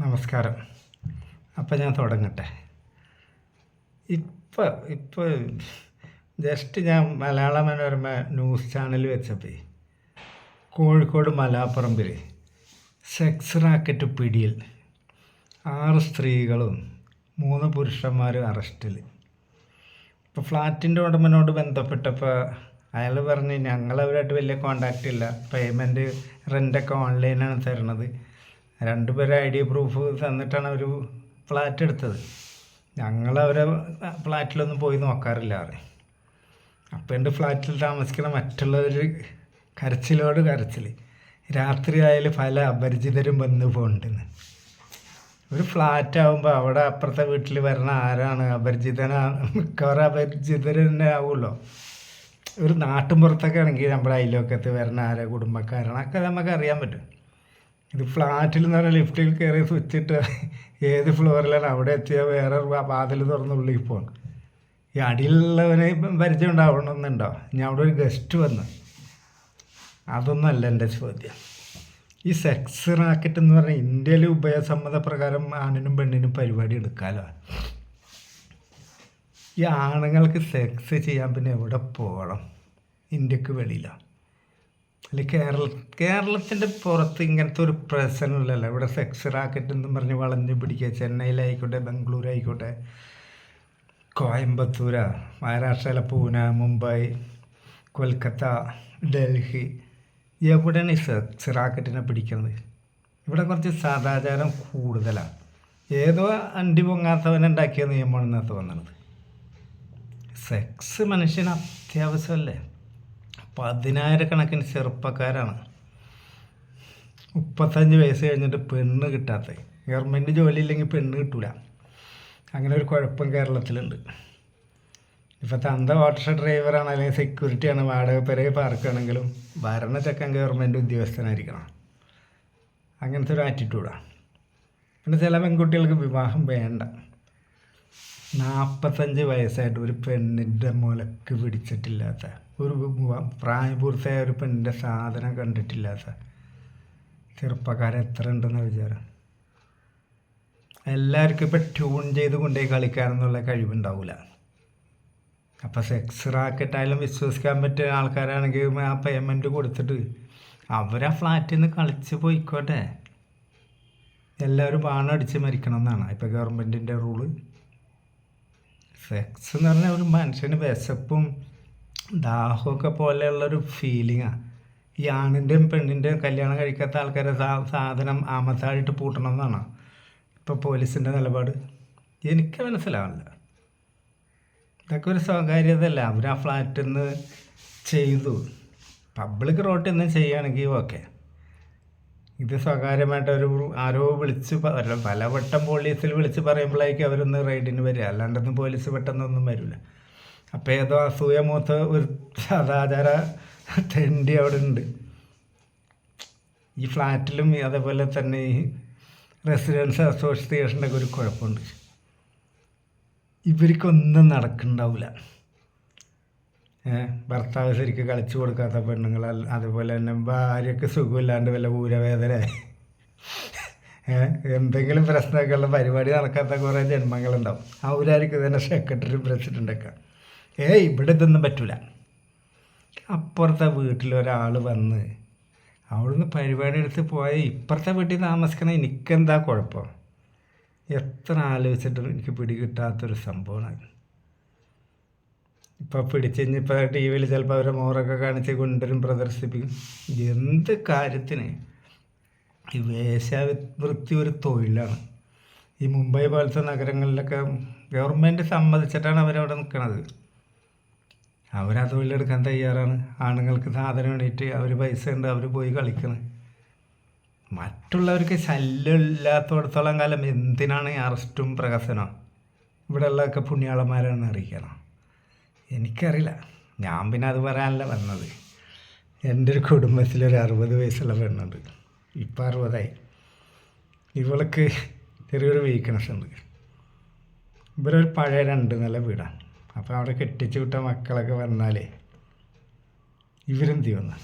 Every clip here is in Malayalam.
നമസ്കാരം. അപ്പം ഞാൻ തുടങ്ങട്ടെ. ഇപ്പം ഇപ്പോൾ ജസ്റ്റ് ഞാൻ മലയാള മനോരമ ന്യൂസ് ചാനൽ വെച്ചപ്പോൾ കോഴിക്കോട് മലാപ്പറമ്പിൽ സെക്സ് റാക്കറ്റ് പിടിയിൽ ആറ് സ്ത്രീകളും മൂന്ന് പുരുഷന്മാരും അറസ്റ്റിൽ. ഇപ്പോൾ ഫ്ലാറ്റിന്റെ ഉടമനോട് ബന്ധപ്പെട്ടപ്പോൾ അയാൾ പറഞ്ഞ് ഞങ്ങളവരായിട്ട് വലിയ കോണ്ടാക്റ്റ് ഇല്ല. പേയ്മെന്റ് റെന്റൊക്കെ ഓൺലൈനാണ് തരണത്. രണ്ടുപേരും ഐ ഡി പ്രൂഫ് തന്നിട്ടാണ് അവർ ഫ്ലാറ്റ് എടുത്തത്. ഞങ്ങൾ അവരെ ഫ്ലാറ്റിലൊന്നും പോയി നോക്കാറില്ല അവർ അപ്പം എന്റെ ഫ്ലാറ്റിൽ താമസിക്കുന്ന മറ്റുള്ളവർ കരച്ചിലോട് കരച്ചിൽ രാത്രി ആയാലും പല അപരിചിതരും വന്ന് പോകുന്നുണ്ടെന്ന് ഒരു ഫ്ലാറ്റ് ആകുമ്പോൾ അവിടെ അപ്പുറത്തെ വീട്ടിൽ വരണ ആരാണ്? അപരിചിതനാ? മിക്കവാറും അപരിചിതർ തന്നെ ആവുമല്ലോ ഒരു നാട്ടും പുറത്തൊക്കെ ആണെങ്കിൽ നമ്മുടെ അയൽവക്കത്ത് വരണ ആരാ? കുടുംബക്കാരാണ്. ഒക്കെ നമുക്ക് അറിയാൻ പറ്റും. ഇത് ഫ്ലാറ്റിൽ നിന്ന് പറഞ്ഞാൽ ലിഫ്റ്റിൽ കയറി സ്വിച്ചിട്ട് ഏത് ഫ്ലോറിലാണ് അവിടെ എത്തിയാൽ വേറെ വാതിൽ തുറന്ന് ഉള്ളിൽ പോകണം ഈ അടിയിലുള്ളവനെ പരിചയം ഉണ്ടാവണമെന്നുണ്ടോ? ഞാൻ അവിടെ ഒരു ഗസ്റ്റ് വന്ന്. അതൊന്നുമല്ല എന്റെ ചോദ്യം. ഈ സെക്സ് റാക്കറ്റ് എന്ന് പറഞ്ഞാൽ ഇന്ത്യയിൽ ഉഭയസമ്മത പ്രകാരം ആണിനും പെണ്ണിനും പരിപാടി എടുക്കാലോ? ഈ ആണുങ്ങൾക്ക് സെക്സ് ചെയ്യാൻ പിന്നെ എവിടെ പോകണം? ഇന്ത്യയ്ക്ക് വെളിയിലാണ് അല്ലെ കേരള കേരളത്തിന്റെ പുറത്ത് ഇങ്ങനത്തെ ഒരു പ്രശ്നമില്ലല്ലോ. ഇവിടെ സെക്സ് റാക്കറ്റ് എന്ന് പറഞ്ഞ് വളഞ്ഞു പിടിക്കുക. ചെന്നൈയിലായിക്കോട്ടെ ബംഗളൂരായിക്കോട്ടെ കോയമ്പത്തൂര മഹാരാഷ്ട്രയിലെ പൂന മുംബൈ കൊൽക്കത്ത ഡൽഹി എവിടെയാണ് ഈ സെക്സ് റാക്കറ്റിനെ പിടിക്കുന്നത് ഇവിടെ കുറച്ച് സദാചാരം കൂടുതലാണ് ഏതോ അണ്ടി പൊങ്ങാത്തവനുണ്ടാക്കിയ നിയമമാണെന്നാണ് തോന്നുന്നത് സെക്സ് മനുഷ്യന് അത്യാവശ്യമല്ലേ? പതിനായിരക്കണക്കിന് ചെറുപ്പക്കാരാണ്. മുപ്പത്തഞ്ച് വയസ്സ് കഴിഞ്ഞിട്ട് പെണ്ണ് കിട്ടാത്ത ഗവൺമെന്റ് ജോലി ഇല്ലെങ്കിൽ പെണ്ണ് കിട്ടൂല. അങ്ങനെ ഒരു കുഴപ്പം കേരളത്തിലുണ്ട്. ഇപ്പോൾ തന്ത ഓട്ടോ ഡ്രൈവറാണ് അല്ലെങ്കിൽ സെക്യൂരിറ്റിയാണ് വാടക പെരയെ പാർക്കുകയാണെങ്കിലും ഭരണചക്കം ഗവൺമെന്റ് ഉദ്യോഗസ്ഥനായിരിക്കണം. അങ്ങനത്തെ ഒരു ആറ്റിറ്റ്യൂഡാണ് പിന്നെ ചില പെൺകുട്ടികൾക്ക് വിവാഹം വേണ്ട. നാൽപ്പത്തഞ്ച് വയസ്സായിട്ട് ഒരു പെണ്ണിന്റെ മുലക്ക് പിടിച്ചിട്ടില്ലാത്ത ഒരു പ്രായപൂർത്തിയായ ഒരു പെണ്ണിന്റെ സാധനം കണ്ടിട്ടില്ലാത്ത ചെറുപ്പക്കാരൻ എത്ര ഉണ്ടെന്ന വിചാരം? എല്ലാവർക്കും ഇപ്പം ട്യൂൺ ചെയ്ത് കൊണ്ടുപോയി കളിക്കാനെന്നുള്ള കഴിവുണ്ടാവില്ല അപ്പോൾ സെക്സ് റാക്കറ്റായാലും വിശ്വസിക്കാൻ പറ്റിയ ആൾക്കാരാണെങ്കിൽ ആ പേയ്മെന്റ് കൊടുത്തിട്ട് അവരാ ഫ്ലാറ്റിൽ നിന്ന് കളിച്ച് പോയിക്കോട്ടെ. എല്ലാവരും ബാണടിച്ച് മരിക്കണം എന്നാണ് ഇപ്പോൾ ഗവൺമെന്റിന്റെ റൂൾ സെക്സ് എന്ന് പറഞ്ഞാൽ ഒരു മനുഷ്യന് വിശപ്പും ദാഹമൊക്കെ പോലെയുള്ളൊരു ഫീലിങ്ങാണ് ഈ ആണിന്റെയും പെണ്ണിന്റെയും കല്യാണം കഴിക്കാത്ത ആൾക്കാരെ സാ സാധനം ആമസായിട്ട് പൂട്ടണം എന്നാണ് ഇപ്പോൾ പോലീസിന്റെ നിലപാട്. എനിക്ക് മനസ്സിലാവില്ല. ഇതൊക്കെ ഒരു സ്വകാര്യതയല്ല. അവർ ആ ഫ്ലാറ്റിൽ നിന്ന് ചെയ്തു. പബ്ലിക് റോട്ടിൽ നിന്ന് ചെയ്യുകയാണെങ്കിൽ ഓക്കെ ഇത് സ്വകാര്യമായിട്ട് ഒരു ആരോ വിളിച്ച് പലവട്ടം പോലീസിൽ വിളിച്ച് പറയുമ്പോഴേക്കും അവരൊന്ന് റെയ്ഡിന് വരിക. അല്ലാണ്ടൊന്നും പോലീസ് പെട്ടെന്നൊന്നും വരില്ല അപ്പോൾ ഏതോ അസൂയ മൂത്ത ഒരു സദാചാര തെണ്ടി അവിടെ ഉണ്ട് ഈ ഫ്ലാറ്റിലും അതേപോലെ തന്നെ ഈ റെസിഡൻസ് അസോസിയേഷന്റെ ഒക്കെ ഒരു കുഴപ്പമുണ്ട്. ഇവർക്കൊന്നും നടക്കുന്നുണ്ടാവില്ല ഭർത്താവ് ശരിക്കും കളിച്ചു കൊടുക്കാത്ത പെണ്ണുങ്ങൾ അതുപോലെ തന്നെ ഭാര്യയ്ക്ക് സുഖമില്ലാണ്ട് വല്ല ഊരവേദന. എന്തെങ്കിലും പ്രശ്നമൊക്കെ ഉള്ള പരിപാടി നടക്കാത്ത കുറേ ജന്മങ്ങളുണ്ടാവും. അവരായിരിക്കും തന്നെ സെക്രട്ടറി പ്രസിഡന്റൊക്കെ ഏ ഇവിടെ ഇതൊന്നും പറ്റൂല. അപ്പുറത്തെ വീട്ടിൽ ഒരാൾ വന്ന് അവിടുന്ന് പരിപാടി എടുത്ത് പോയ. ഇപ്പുറത്തെ വീട്ടിൽ താമസിക്കണ എനിക്കെന്താ കുഴപ്പം? എത്ര ആലോചിച്ചിട്ടും എനിക്ക് പിടികിട്ടാത്തൊരു സംഭവമാണ്. ഇപ്പോൾ പിടിച്ച് കഴിഞ്ഞിപ്പോൾ ടി വിയിൽ ചിലപ്പോൾ അവരെ മോറൊക്കെ കാണിച്ച് കൊണ്ടുവരും പ്രദർശിപ്പിക്കും. എന്ത് കാര്യത്തിന്? ഈ വേശ്യാവൃത്തി ഒരു തൊഴിലാണ്. ഈ മുംബൈ പോലത്തെ നഗരങ്ങളിലൊക്കെ ഗവൺമെന്റ് സമ്മതിച്ചിട്ടാണ് അവരവിടെ നിൽക്കുന്നത് അവരാ തൊഴിലെടുക്കാൻ തയ്യാറാണ്. ആണുങ്ങൾക്ക് സാധനം വേണ്ടിയിട്ട് അവർ പൈസ ഉണ്ട് അവർ പോയി കളിക്കണം. മറ്റുള്ളവർക്ക് ശല്യം ഇല്ലാത്തടത്തോളം കാലം എന്തിനാണ് അറസ്റ്റും പ്രകസനവും ഇവിടെ ഉള്ളതൊക്കെ പുണ്യാളന്മാരാണെന്ന് അറിയിക്കണം. എനിക്കറിയില്ല. ഞാൻ പിന്നെ അത് പറയാനല്ല വന്നത്. എന്റെ ഒരു കുടുംബത്തിലൊരു അറുപത് വയസ്സുള്ള പെണ്ണുണ്ട്. ഇപ്പം അറുപതായി. ഇവൾക്ക് ചെറിയൊരു വീക്ക്നെസ് ഉണ്ട്. ഇവരൊരു പഴയ രണ്ട് നില വീടാണ് അപ്പോൾ അവിടെ കെട്ടിച്ചു വിട്ട മക്കളൊക്കെ വന്നാലേ ഇവരെന്ത് വന്ന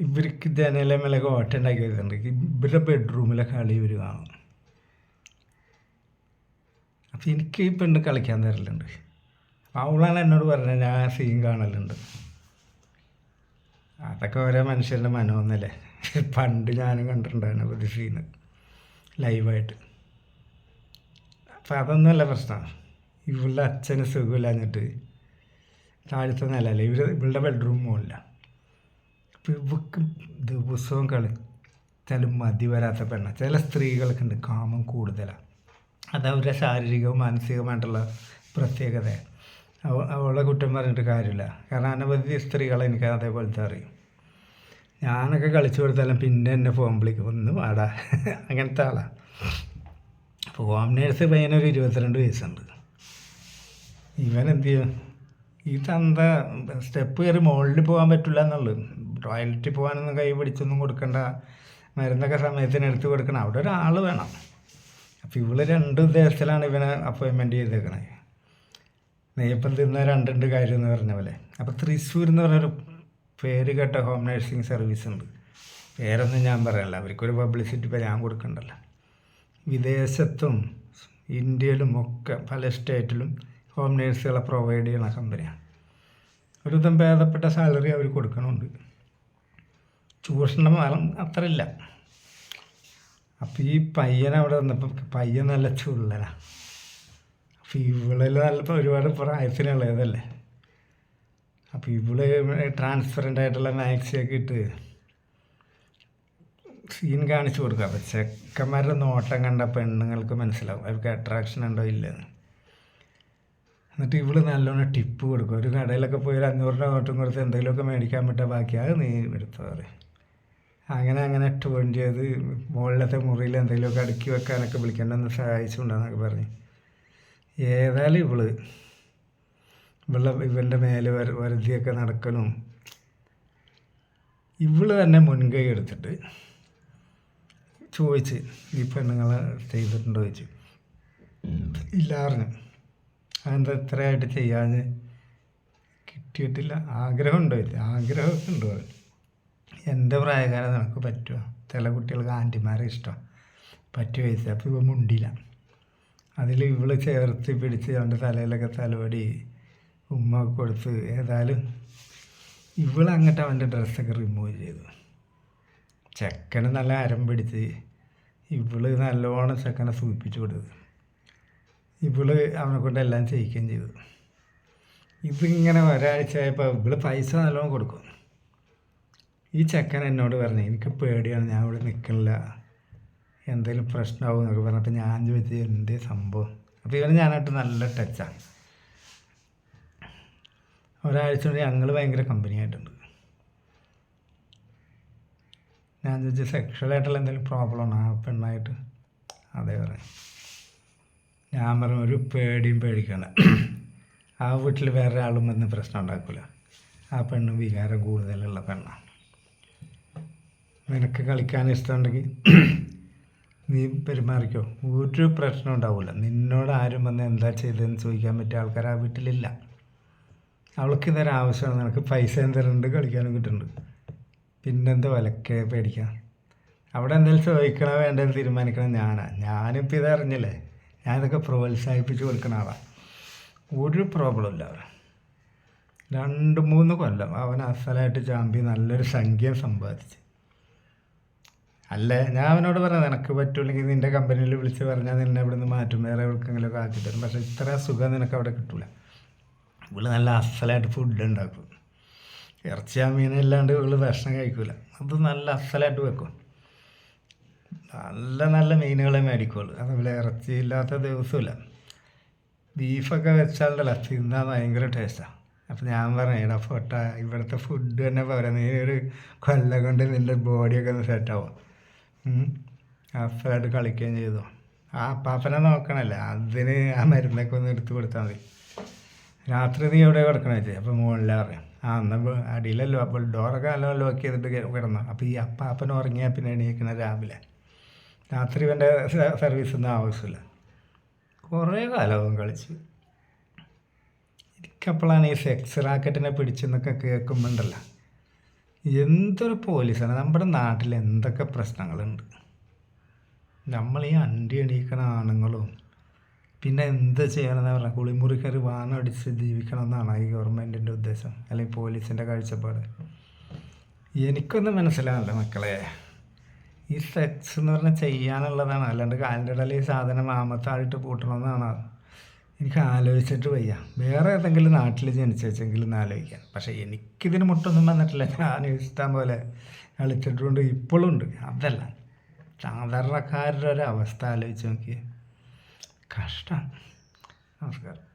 ഇവർക്ക് ജനലമേലൊക്കെ മേലൊക്കെ ഉണ്ടാക്കി വരുന്നുണ്ട് ഇവരുടെ ബെഡ്റൂമിലെ കളി ഇവർ കാണും. അപ്പം എനിക്ക് ഈ പെണ്ണ് കളിക്കാൻ തരലുണ്ട്. അവളാണ് എന്നോട് പറഞ്ഞത്. ഞാൻ സീൻ കാണലുണ്ട്. അതൊക്കെ ഓരോ മനുഷ്യരുടെ മനോന്നല്ലേ പണ്ട് ഞാനും കണ്ടിട്ടുണ്ടായിരുന്നു ഒരു സീന് ലൈവായിട്ട് അപ്പം അതൊന്നുമല്ല പ്രശ്നം. ഇവളുടെ അച്ഛന് സുഖമില്ല എന്നിട്ട് താഴത്തെ നിലയല്ല ഇവർ ഇവളുടെ ബെഡ്റൂം മുകളില്ല അപ്പം ഇവക്ക് ദിവസവും കളിച്ചാലും മതി വരാത്ത പെണ്ണ. ചില സ്ത്രീകൾക്കുണ്ട് കാമം കൂടുതലാണ് അത് അവരുടെ ശാരീരികവും മാനസികവുമായിട്ടുള്ള പ്രത്യേകത. അവ അവളെ കുറ്റം പറഞ്ഞിട്ട് കാര്യമില്ല. കാരണം അനവധി സ്ത്രീകളെ എനിക്ക് അതേപോലത്തെ അറിയും. ഞാനൊക്കെ കളിച്ചു കൊടുത്താലും പിന്നെ എന്നെ ഫോം വിളിക്കും. ഒന്ന് വാടാ. അങ്ങനത്തെ ആളാണ് ഹോം നേഴ്സ് പയ്യനൊരു ഇരുപത്തിരണ്ട് വയസ്സുണ്ട്. ഇവൻ എന്ത് ചെയ്യും? ഈ തന്ത സ്റ്റെപ്പ് കയറി മുകളിൽ പോകാൻ പറ്റില്ല എന്നുള്ളു ടോയ്ലറ്റിൽ പോകാനൊന്നും കൈ പിടിച്ചൊന്നും കൊടുക്കണ്ട. മരുന്നൊക്കെ സമയത്തിന് എടുത്ത് കൊടുക്കണം. അവിടെ ഒരാൾ വേണം. അപ്പോൾ ഇവൾ രണ്ട് ഉദ്ദേശത്തിലാണ് ഇവനെ അപ്പോയിൻമെന്റ് ചെയ്തേക്കണത് നെയ്യപ്പം തിന്ന രണ്ടുണ്ട് കാര്യം എന്ന് പറഞ്ഞ പോലെ. അപ്പോൾ തൃശ്ശൂർ എന്ന് പറഞ്ഞൊരു പേര് കേട്ട ഹോം നഴ്സിംഗ് സർവീസ് ഉണ്ട്. പേരൊന്നും ഞാൻ പറയല്ല. അവർക്കൊരു പബ്ലിസിറ്റി ഇപ്പോൾ ഞാൻ കൊടുക്കണ്ടല്ലോ. വിദേശത്തും ഇന്ത്യയിലും ഒക്കെ പല സ്റ്റേറ്റിലും ഹോം നേഴ്സുകളെ പ്രൊവൈഡ് ചെയ്യുന്ന കമ്പനിയാണ് ഒരുവിധം ഭേദപ്പെട്ട സാലറി അവർ കൊടുക്കണമുണ്ട് ചൂഷണം അത്ര ഇല്ല അപ്പോൾ ഈ പയ്യൻ അവിടെ വന്നപ്പോൾ പയ്യൻ നല്ല ചുള്ളനാണ് അപ്പോൾ ഇവളെല്ലാം നല്ല ഒരുപാട് പ്രായത്തിനുള്ളതല്ലേ അപ്പോൾ ഇവൾ ട്രാൻസ്പെറന്റ് ആയിട്ടുള്ള മാക്സിയൊക്കെ ഇട്ട് സീൻ കാണിച്ചു കൊടുക്കുക അപ്പോൾ ചെക്കന്മാരുടെ നോട്ടം കണ്ട പെണ്ണുങ്ങൾക്ക് മനസ്സിലാവും. അവർക്ക് അട്രാക്ഷൻ ഉണ്ടോ ഇല്ലെന്ന് എന്നിട്ട് ഇവൾ നല്ലോണം ടിപ്പ് കൊടുക്കും. ഒരു കടയിലൊക്കെ പോയി ഒരു അഞ്ഞൂറ് രൂപ നോട്ടും കൊടുത്ത് എന്തെങ്കിലുമൊക്കെ മേടിക്കാൻ പറ്റുക ബാക്കി അത് നീ എടുത്തോ അങ്ങനെ അങ്ങനെ ടോൺ ചെയ്ത് മുകളിലത്തെ മുറിയിൽ എന്തെങ്കിലുമൊക്കെ അടുക്കി വെക്കാനൊക്കെ വിളിക്കേണ്ടെന്ന് സഹായിച്ചുകൊണ്ടാന്നൊക്കെ പറഞ്ഞു. ഏതായാലും ഇവൾ. ഇവളെ ഇവന്റെ മേലെ വര വരുതിയൊക്കെ നടക്കലും. ഇവൾ തന്നെ മുൻകൈ എടുത്തിട്ട് ചോദിച്ച് ഈ പെണ്ണുങ്ങളെ ചെയ്തിട്ടുണ്ടോ? ചോദിച്ചു. ഇല്ലാറിഞ്ഞു അതെന്താ ഇത്രയായിട്ട് ചെയ്യാന്ന് കിട്ടിയിട്ടില്ല. ആഗ്രഹമുണ്ടോ? ചോദിച്ചു ആഗ്രഹമൊക്കെ ഉണ്ടോ എന്റെ പ്രായകാലം നിനക്ക് പറ്റുമോ? ചില കുട്ടികൾക്ക് ആന്റിമാരെ ഇഷ്ടം പറ്റുമോ ചോദിച്ചു അപ്പോൾ ഇവ മുണ്ടില്ല അതിൽ ഇവൾ ചേർത്ത് പിടിച്ച് അവന്റെ തലയിലൊക്കെ തലോടി ഉമ്മ കൊടുത്ത് ഏതായാലും ഇവൾ അങ്ങോട്ട് അവന്റെ ഡ്രസ്സൊക്കെ റിമൂവ് ചെയ്തു. ചെക്കന് നല്ല അരം പിടിച്ച് ഇവൾ നല്ലോണം ചെക്കനെ സൂപ്പിച്ചു കൊടുത്തു. ഇവൾ അവനെ കൊണ്ട് എല്ലാം ചെയ്യിക്കുകയും ചെയ്തു. ഇതിങ്ങനെ ഒരാഴ്ച ആയപ്പോൾ ഇവൾ പൈസ നല്ലോണം കൊടുക്കും. ഈ ചെക്കൻ എന്നോട് പറഞ്ഞു എനിക്ക് പേടിയാണ് ഞാൻ ഇവിടെ നിൽക്കണില്ല. എന്തെങ്കിലും പ്രശ്നമാവും എന്നൊക്കെ പറഞ്ഞപ്പോൾ ഞാൻ ചോദിച്ചത് എന്തേ സംഭവം? അപ്പോൾ ഇവന് ഞാനായിട്ട് നല്ല ടച്ചാണ് ഒരാഴ്ച കൊണ്ട് ഞങ്ങൾ ഭയങ്കര കമ്പനി ആയിട്ടുണ്ട്. ഞാൻ ചോദിച്ചു സെക്ഷലായിട്ടുള്ള എന്തെങ്കിലും പ്രോബ്ലം ഉണ്ടോ? ആ പെണ്ണായിട്ട്? അതേ പറയാം ഞാൻ പറഞ്ഞു ഒരു പേടിയും പേടിക്കണ്ട. ആ വീട്ടിൽ വേറെ ആളും വന്ന് പ്രശ്നം ഉണ്ടാക്കില്ല ആ പെണ്ണ് വികാരം കൂടുതലുള്ള പെണ്ണാണ് നിനക്ക് കളിക്കാൻ ഇഷ്ടമുണ്ടെങ്കിൽ നീ പെരുമാറിക്കോ. ഒരു പ്രശ്നം ഉണ്ടാവില്ല നിന്നോട് ആരും വന്ന് എന്താ ചെയ്തതെന്ന് ചോദിക്കാൻ പറ്റിയ ആൾക്കാർ ആ വീട്ടിലില്ല. അവൾക്ക് ഇതൊരു ആവശ്യമാണ്. നിനക്ക് പൈസ എന്തെങ്കിലും കളിക്കാനും കിട്ടുന്നുണ്ട്. പിന്നെന്താ വിലക്കെ പേടിക്കാം. അവിടെ എന്തെങ്കിലും ചോദിക്കണോ വേണ്ടത് തീരുമാനിക്കണം ഞാനാണ് ഞാനിപ്പോൾ ഇതറിഞ്ഞില്ലേ ഞാനിതൊക്കെ പ്രോത്സാഹിപ്പിച്ച് കൊടുക്കണ ആളാണ് ഒരു പ്രോബ്ലം ഇല്ല രണ്ട് മൂന്ന് കൊല്ലം അവൻ അസലായിട്ട് ചാമ്പി നല്ലൊരു സംഖ്യ സമ്പാദിച്ച്. അല്ലേ? ഞാൻ അവനോട് പറഞ്ഞത് നിനക്ക് പറ്റൂല്ലെങ്കിൽ നിന്റെ കമ്പനിയിൽ വിളിച്ച് പറഞ്ഞാൽ നിന്നെ ഇവിടെ നിന്ന് മാറ്റും വേറെ എവിടെക്കെങ്കിലുമൊക്കെ ആക്കി തരും പക്ഷേ ഇത്ര സുഖം നിനക്ക് അവിടെ കിട്ടൂല. ഇവൾ നല്ല അസലായിട്ട് ഫുഡ് ഉണ്ടാക്കും. ഇറച്ചിയാ മീനല്ലാണ്ട് ഇവൾ ഭക്ഷണം കഴിക്കൂല. അത് നല്ല അസലായിട്ട് വെക്കും. നല്ല നല്ല മീനുകളെ മേടിക്കുള്ളൂ അതുപോലെ ഇറച്ചി ഇല്ലാത്ത ദിവസമില്ല ബീഫൊക്കെ വെച്ചാലുണ്ടല്ലോ തിന്നാൻ ഭയങ്കര ടേസ്റ്റാണ് അപ്പം ഞാൻ പറഞ്ഞു എടാ ഫോട്ട ഇവിടുത്തെ ഫുഡ് തന്നെ പോരാ. നീ ഒരു കൊല്ലം കൊണ്ട് നിന്റെ ബോഡിയൊക്കെ ഒന്ന് സെറ്റാവും അഫലായിട്ട് കളിക്കുകയും ചെയ്തു. ആ അപ്പാപ്പനെ നോക്കണല്ലേ? അതിന് ആ മരുന്നൊക്കെ ഒന്ന് എടുത്ത് കൊടുത്താൽ മതി. രാത്രി നീ എവിടെ കിടക്കണേ വെച്ചാൽ അപ്പോൾ പറയാം ആ എന്നാൽ അടിയിലല്ലോ അപ്പോൾ ഡോറൊക്കെ നല്ല ലോക്ക് ചെയ്തിട്ട് കിടന്നു. അപ്പോൾ ഈ അപ്പാപ്പൻ ഉറങ്ങിയാൽ പിന്നെ എണീക്കണ രാവിലെ. രാത്രി ഇവന്റെ സർവീസൊന്നും ആവശ്യമില്ല. കുറേ കാലവും കളിച്ച്. എനിക്കപ്പോഴാണ് ഈ സെക്സ് റാക്കറ്റിനെ പിടിച്ചെന്നൊക്കെ കേൾക്കുമ്പോണ്ടല്ലോ. എന്തൊരു പോലീസാണ്? നമ്മുടെ നാട്ടിൽ എന്തൊക്കെ പ്രശ്നങ്ങളുണ്ട്? നമ്മൾ ഈ അണ്ടി എണീക്കണ ആണുങ്ങളും പിന്നെ എന്ത് ചെയ്യണമെന്ന് പറഞ്ഞാൽ കുളിമുറിക്കറി വാണം അടിച്ച് ജീവിക്കണം എന്നാണ് ഈ ഗവൺമെന്റിന്റെ ഉദ്ദേശം? അല്ലെങ്കിൽ പോലീസിന്റെ കാഴ്ചപ്പാട്? എനിക്കൊന്നും മനസ്സിലാവില്ല മക്കളെ. ഈ സെക്സ് എന്ന് പറഞ്ഞാൽ ചെയ്യാനുള്ളതാണ്. അല്ലാണ്ട് കാലിന്റെ ഇടയിൽ ഈ സാധനം ആമത്തായിട്ട് പൂട്ടണമെന്നാണ്? എനിക്ക് ആലോചിച്ചിട്ട് വയ്യ. വേറെ ഏതെങ്കിലും നാട്ടിൽ ജനിച്ചെങ്കിൽ ആലോചിക്കാം. പക്ഷേ എനിക്കിതിന് മുട്ടൊന്നും വന്നിട്ടില്ല. ഞാൻ ഇഷ്ടം പോലെ കളിച്ചിട്ടുണ്ട്. ഇപ്പോഴും ഉണ്ട്. അതല്ല. സാധാരണക്കാരുടെ ഒരു അവസ്ഥ ആലോചിച്ച് നോക്കിയേ. കഷ്ടം. നമസ്കാരം.